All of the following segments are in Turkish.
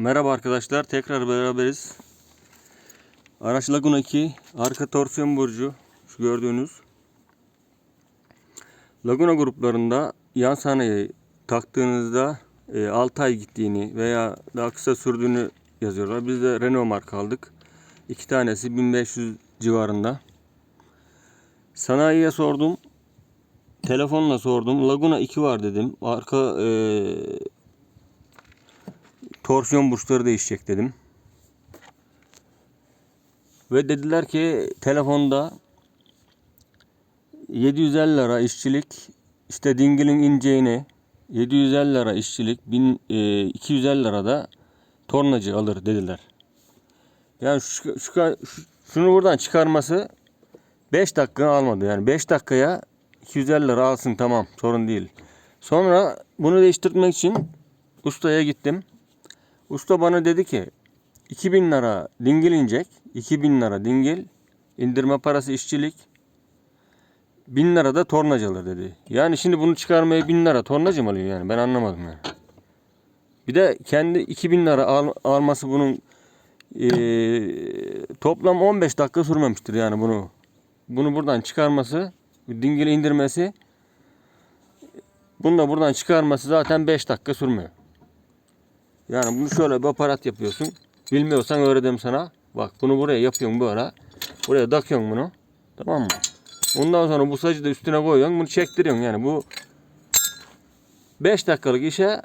Merhaba arkadaşlar, tekrar beraberiz. Araç Laguna 2, arka torsiyon burcu, şu gördüğünüz. Laguna gruplarında yan sanayi taktığınızda e, 6 ay gittiğini veya daha kısa sürdüğünü yazıyorlar. Biz de Renault marka aldık. İki tanesi 1500 civarında. Sanayiye sordum. Telefonla sordum. Laguna 2 var dedim. Arka e, torsiyon burçları değişecek dedim. Ve dediler ki telefonda 750 lira işçilik işte dingilin ineceğini 750 lira işçilik 1000, e, 250 lira da tornacı alır dediler. Yani şu, şu- şunu buradan çıkarması 5 dakika almadı. Yani 5 dakikaya 250 lira alsın tamam sorun değil. Sonra bunu değiştirmek için ustaya gittim. Usta bana dedi ki 2000 lira dingil inecek. 2000 lira dingil. indirme parası işçilik. 1000 lira da tornacı alır dedi. Yani şimdi bunu çıkarmaya 1000 lira tornacı mı alıyor yani? Ben anlamadım yani. Bir de kendi 2000 lira al- alması bunun eee, toplam 15 dakika sürmemiştir yani bunu. Bunu buradan çıkarması, dingili indirmesi bunu da buradan çıkarması zaten 5 dakika sürmüyor. Yani bunu şöyle bir aparat yapıyorsun. Bilmiyorsan öğreteyim sana. Bak bunu buraya yapıyorsun böyle. Buraya takıyorsun bunu. Tamam mı? Ondan sonra bu sacı da üstüne koyuyorsun. Bunu çektiriyorsun yani bu 5 dakikalık işe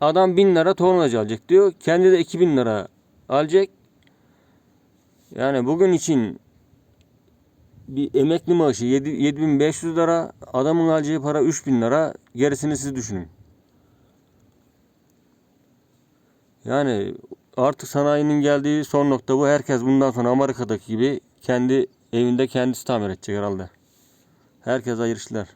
adam 1000 lira tornacı alacak diyor. Kendi de 2000 lira alacak. Yani bugün için bir emekli maaşı 7, 7500 lira adamın alacağı para 3000 lira gerisini siz düşünün. Yani artık sanayinin geldiği son nokta bu. Herkes bundan sonra Amerika'daki gibi kendi evinde kendisi tamir edecek herhalde. Herkes hayırlı işler.